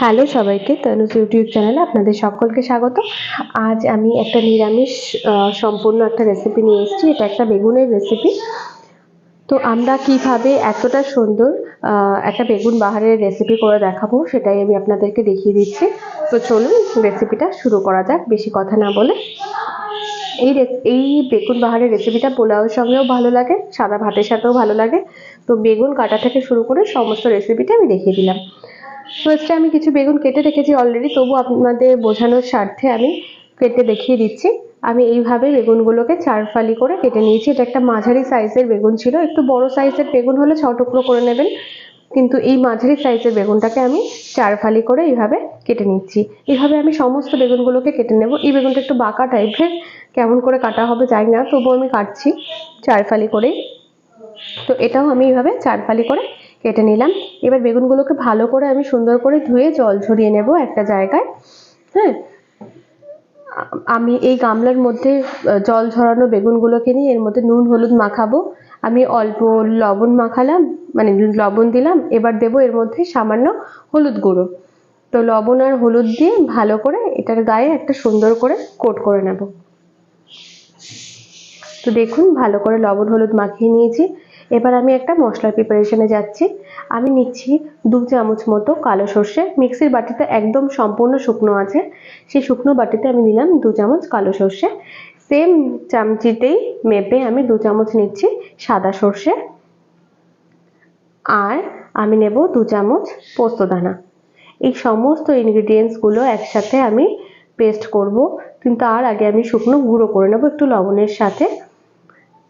Hello সবাইকে Tanuj YouTube চ্যানেলে আপনাদের সকলকে স্বাগত। আজ আমি একটা নিরামিষ সম্পূর্ণ একটা রেসিপি নিয়ে এসেছি। এটা একটা বেগুনের রেসিপি তো আমরা কীভাবে এতটা সুন্দর একটা বেগুন বাহারের রেসিপি করে দেখাবো সেটাই আমি আপনাদেরকে দেখিয়ে দিচ্ছি। তো চলুন রেসিপিটা শুরু করা যাক, বেশি কথা না বলে। এই এই বেগুন বাহারের রেসিপিটা পোলাওয়ের সঙ্গেও ভালো লাগে, সাদা ভাতের সাথেও ভালো লাগে। তো বেগুন কাটা থেকে শুরু করে সমস্ত রেসিপিটা আমি দেখিয়ে দিলাম। ফার্স্টে আমি কিছু বেগুন কেটে রেখেছি অলরেডি তবু আপনাদের বোঝানোর স্বার্থে আমি কেটে দেখিয়ে দিচ্ছি। আমি এইভাবে বেগুনগুলোকে চার ফালি করে কেটে নিয়েছি। এটা একটা মাঝারি সাইজের বেগুন ছিল। একটু বড় সাইজের বেগুন হলে ছ টুকরো করে নেবেন। কিন্তু এই মাঝারি সাইজের বেগুনটাকে আমি চার ফালি করে এইভাবে কেটে নিচ্ছি। এইভাবে আমি সমস্ত বেগুনগুলোকে কেটে নেব। এই বেগুনটা একটু বাঁকা টাইপের, কেমন করে কাটা হবে জানি না, তবুও আমি কাটছি চার ফালি করেই। তো এটাও আমি এইভাবে চার ফালি করে কেটে নিলাম। এবার বেগুনগুলোকে ভালো করে আমি সুন্দর করে ধুয়ে জল ঝরিয়ে নেব একটা জায়গায়। হ্যাঁ? আমি এই গামলার মধ্যে জল ঝরানো বেগুনগুলোকে নিয়ে এর মধ্যে নুন, হলুদ মাখাবো। আমি অল্প লবণ মাখালাম মানে লবণ দিলাম, এবার দেবো এর মধ্যে সামান্য হলুদ গুঁড়ো। তো লবণ আর হলুদ দিয়ে ভালো করে এটার গায়ে একটা সুন্দর করে কোট করে নেব। তো দেখুন, ভালো করে লবণ, হলুদ মাখিয়ে নিয়েছি। এবার আমি একটা মশলার প্রিপারেশনে যাচ্ছি। আমি নিচ্ছি দু চামচ মতো কালো সর্ষে। মিক্সির বাটিতে একদম সম্পূর্ণ শুকনো আছে। সেই শুকনো বাটিতে আমি নিলাম দু চামচ কালো সর্ষে। সেম চামচিতেই মেপে আমি দু চামচ নিচ্ছি সাদা সর্ষে। আর আমি নেব দু চামচ পোস্তদানা এই সমস্ত ইনগ্রিডিয়েন্টসগুলো একসাথে আমি পেস্ট করব। কিন্তু তার আগে আমি শুকনো গুঁড়ো করে নেব একটু লবণের সাথে।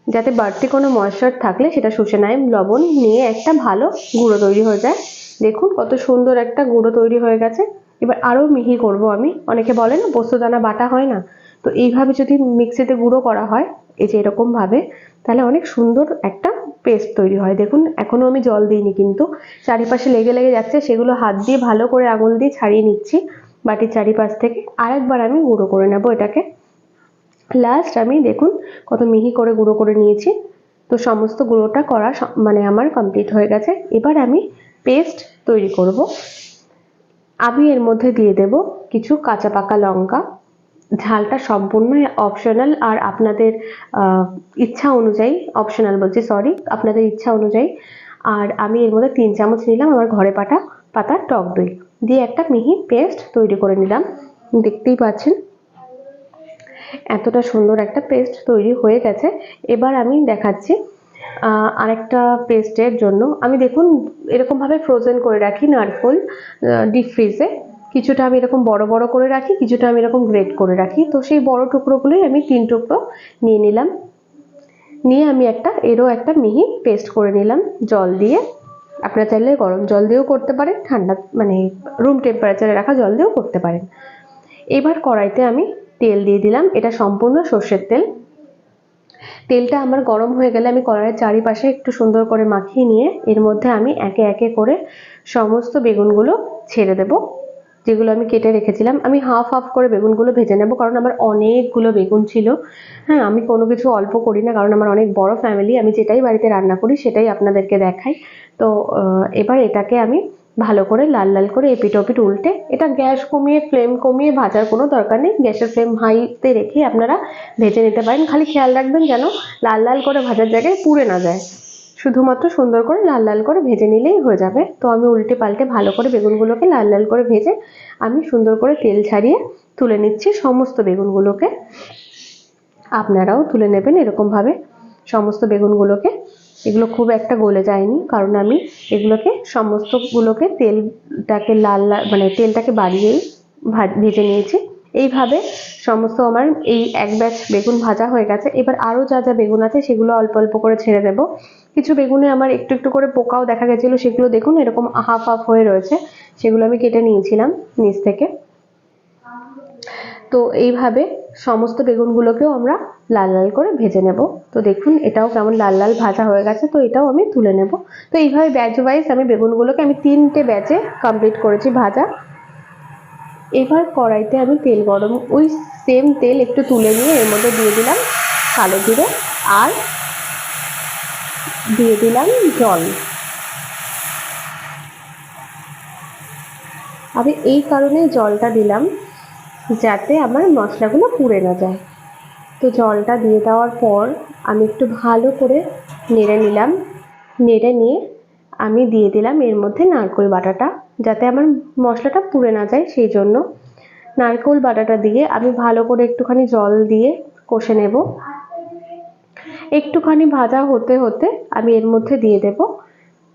যাতে বাড়তি কোনো ময়েশ্চার থাকলে সেটা শুষে নেয় লবণ নিয়ে একটা ভালো গুঁড়ো তৈরি হয়ে যায়। দেখুন কত সুন্দর একটা গুঁড়ো তৈরি হয়ে গেছে। এবার আরও মিহি করব আমি। অনেকে বলে না পোস্তদানা বাটা হয় না। তো এইভাবে যদি মিক্সিতে গুঁড়ো করা হয়, এই যে এরকমভাবে, তাহলে অনেক সুন্দর একটা পেস্ট তৈরি হয়। দেখুন, এখনও আমি জল দিইনি কিন্তু। চারিপাশে লেগে লেগে যাচ্ছে, সেগুলো হাত দিয়ে ভালো করে আঙুল দিয়ে ছাড়িয়ে নিচ্ছি। বাটির চারিপাশ থেকে আরেকবার আমি গুঁড়ো করে নেব এটাকে। লাস্ট আমি দেখুন কত মিহি করে গুঁড়ো করে নিয়েছি। তো সমস্ত গুঁড়োটা করা মানে আমার কমপ্লিট হয়ে গেছে। এবার আমি পেস্ট তৈরি করব। আমি এর মধ্যে দিয়ে দেব কিছু কাঁচা পাকা লঙ্কা। ঝালটা সম্পূর্ণ অপশনাল আর আপনাদের ইচ্ছা অনুযায়ী অপশনাল বলছি সরি আপনাদের ইচ্ছা অনুযায়ী। আর আমি এর মধ্যে তিন চামচ নিলাম আমার ঘরে পাটা পাতা টক দই। দিয়ে একটা মিহি পেস্ট তৈরি করে নিলাম। দেখতেই পাচ্ছেন। এতটা সুন্দর একটা পেস্ট তৈরি হয়ে গেছে। এবার আমি দেখাচ্ছি আরেকটা পেস্টের জন্য। আমি দেখুন, এরকমভাবে ফ্রোজেন করে রাখি নারকোল ডিপ ফ্রিজে কিছুটা আমি এরকম বড় বড় করে রাখি, কিছুটা আমি এরকম গ্রেট করে রাখি। তো সেই বড় টুকরোগুলোই আমি তিন টুকরো নিয়ে নিলাম। নিয়ে আমি একটা, এরও একটা মিহি পেস্ট করে নিলাম জল দিয়ে। আপনারা চাইলে গরম জল দিয়েও করতে পারেন, ঠান্ডা মানে রুম টেম্পারেচারে রাখা জল দিয়েও করতে পারেন। এবার কড়াইতে আমি তেল দিয়ে দিলাম। এটা সম্পূর্ণ সর্ষের তেল। তেলটা আমার গরম হয়ে গেলে আমি কড়াইয়ের চারিপাশে একটু সুন্দর করে মাখিয়ে নিয়ে এর মধ্যে আমি একে একে করে সমস্ত বেগুনগুলো ছেড়ে দেব, যেগুলো আমি কেটে রেখেছিলাম। আমি হাফ হাফ করে বেগুনগুলো ভেজে নেব, কারণ আমার অনেকগুলো বেগুন ছিল। হ্যাঁ আমি কোনো কিছু অল্প করি না, কারণ আমার অনেক বড় ফ্যামিলি আমি যেটাই বাড়িতে রান্না করি, সেটাই আপনাদেরকে দেখাই। তো এবার এটাকে আমি ভালো করে লাল লাল করে এপিট ওপিট উল্টে। এটা গ্যাস কমিয়ে, ফ্লেম কমিয়ে ভাজার কোনো দরকার নেই। গ্যাসের ফ্লেম হাইতে রেখে আপনারা ভেজে নিতে পারেন। খালি খেয়াল রাখবেন যেন লাল লাল করে ভাজার জায়গায় পুড়ে না যায়। শুধুমাত্র সুন্দর করে লাল লাল করে ভেজে নিলেই হয়ে যাবে। তো আমি উল্টে পাল্টে ভালো করে বেগুনগুলোকে লাল লাল করে ভেজে আমি সুন্দর করে তেল ছাড়িয়ে তুলে নিচ্ছি সমস্ত বেগুনগুলোকে। আপনারাও তুলে নেবেন এরকমভাবে সমস্ত বেগুনগুলোকে। এগুলো খুব একটা গলে যায়নি, কারণ আমি এগুলোকে সমস্তগুলোকে তেলটাকে লাল মানে তেলটাকে বাড়িয়েই ভেজে নিয়েছি। এইভাবে সমস্ত আমার এই এক ব্যাচ বেগুন ভাজা হয়ে গেছে। এবার আরও যা যা বেগুন আছে সেগুলো অল্প অল্প করে ছেড়ে দেবো। কিছু বেগুনে আমার একটু একটু করে পোকাও দেখা গেছিল, সেগুলো দেখুন এরকম হাফ হাফ হয়ে রয়েছে, সেগুলো আমি কেটে নিয়েছিলাম নিচ থেকে। তো এইভাবে সমস্ত বেগুনগুলোকেও আমরা লাল লাল করে ভেজে নেব। তো দেখুন, এটাও কেমন লাল লাল ভাজা হয়ে গেছে, তো এটাও আমি তুলে নেব। তো এইভাবে ব্যাচ ওয়াইজ আমি বেগুনগুলোকে আমি তিনটে ব্যাচে কমপ্লিট করেছি ভাজা। এবার কড়াইতে আমি তেল গরম, ওই সেম তেল একটু তুলে নিয়ে এর মধ্যে দিয়ে দিলাম কালো জিরে আর দিয়ে দিলাম জল। আমি এই কারণেই জলটা দিলাম। যাতে আমার মশলাগুলো পুড়ে না যায়। তো জলটা দিয়ে দেওয়ার পর আমি একটু ভালো করে নেড়ে নিলাম। নেড়ে নিয়ে আমি দিয়ে দিলাম এর মধ্যে নারকেল বাটাটা, যাতে আমার মশলাটা পুড়ে না যায় সেই জন্য। নারকেল বাটাটা দিয়ে আমি ভালো করে একটুখানি জল দিয়ে কষে নেব। একটুখানি ভাজা হতে হতে আমি এর মধ্যে দিয়ে দেব।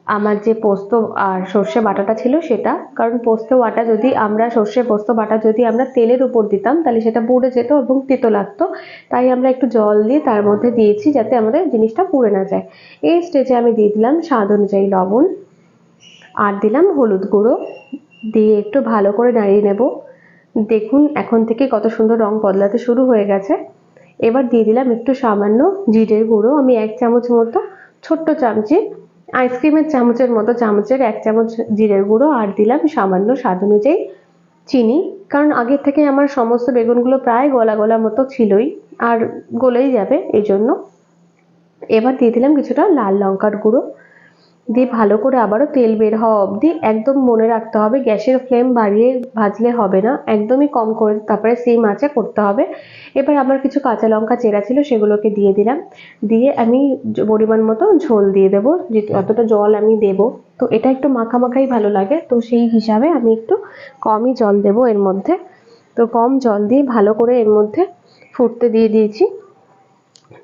আমার যে পোস্ত আর সর্ষে বাটাটা ছিল সেটা। কারণ পোস্ত বাটা যদি আমরা, সর্ষে পোস্ত বাটা যদি আমরা তেলের উপর দিতাম, তাহলে সেটা পুড়ে যেত এবং তেতো লাগতো। তাই আমরা একটু জল দিয়ে তার মধ্যে দিয়েছি যাতে আমাদের জিনিসটা পুড়ে না যায়। এই স্টেজে আমি দিয়ে দিলাম স্বাদ অনুযায়ী লবণ। আর দিলাম হলুদ গুঁড়ো। দিয়ে একটু ভালো করে নাড়িয়ে নেব। দেখুন এখন থেকে কত সুন্দর রং বদলাতে শুরু হয়ে গেছে। এবার দিয়ে দিলাম একটু সামান্য জিরের গুঁড়ো। আমি এক চামচ মতো ছোট্ট চামচে আইসক্রিমের চামচের মতো চামচের এক চামচ জিরের গুঁড়ো আর দিলাম সামান্য স্বাদ অনুযায়ী চিনি। কারণ আগের থেকে আমার সমস্ত বেগুনগুলো প্রায় গলা গলা মতো ছিলই আর গলেই যাবে এই জন্য এবার দিয়ে দিলাম কিছুটা লাল লঙ্কার গুঁড়ো। দিয়ে ভালো করে আবারও তেল বের হওয়া অবধি একদম মনে রাখতে হবে, গ্যাসের ফ্লেম বাড়িয়ে ভাজলে হবে না। একদমই কম করে, তারপরে সেই মাছে করতে হবে। এবার আমার কিছু কাঁচা লঙ্কা চেরা ছিল, সেগুলোকে দিয়ে দিলাম। দিয়ে আমি পরিমাণ মতো ঝোল দিয়ে দেবো, যে অতটা জল আমি দেব। তো এটা একটু মাখা মাখাই ভালো লাগে, তো সেই হিসাবে আমি একটু কমই জল দেব এর মধ্যে। তো কম জল দিয়ে ভালো করে এর মধ্যে ফুটতে দিয়ে দিয়েছি।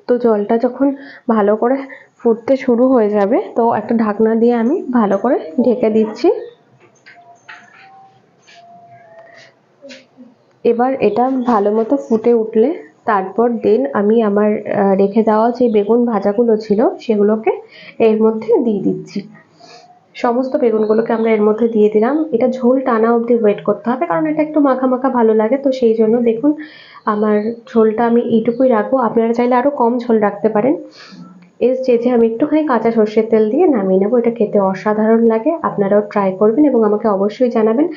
তো জলটা যখন ভালো করে ফুটতে শুরু হয়ে যাবে। তো একটা ঢাকনা দিয়ে আমি ভালো করে ঢেকে দিচ্ছি। এবার এটা ভালো মতো ফুটে উঠলে তারপর দেন আমি আমার রেখে দেওয়া যে বেগুন ভাজাগুলো ছিল সেগুলোকে এর মধ্যে দিয়ে দিচ্ছি। সমস্ত বেগুনগুলোকে আমরা এর মধ্যে দিয়ে দিলাম। এটা ঝোল টানা অবধি ওয়েট করতে হবে কারণ এটা একটু মাখা মাখা ভালো লাগে। তো সেই জন্য দেখুন, আমার ঝোলটা আমি এইটুকুই রাখব। আপনারা চাইলে আরও কম ঝোল রাখতে পারেন। এর স্টেজে আমি একটুখানি কাঁচা সর্ষের তেল দিয়ে নামিয়ে নেব। এটা খেতে অসাধারণ লাগে, আপনারাও ট্রাই করবেন এবং আমাকে অবশ্যই জানাবেন।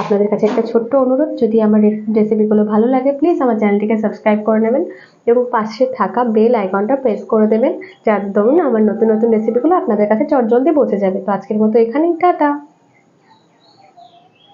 আপনাদের কাছে একটা ছোট্ট অনুরোধ, যদি আমার রেসিপিগুলো ভালো লাগে প্লিজ আমার চ্যানেলটিকে সাবস্ক্রাইব করে নেবেন এবং পাশে থাকা বেল আইকনটা প্রেস করে দেবেন, যার দরুন আমার নতুন নতুন রেসিপিগুলো আপনাদের কাছে চটজলদি পৌঁছে যাবে। তো আজকের মতো এখানেই, টাটা!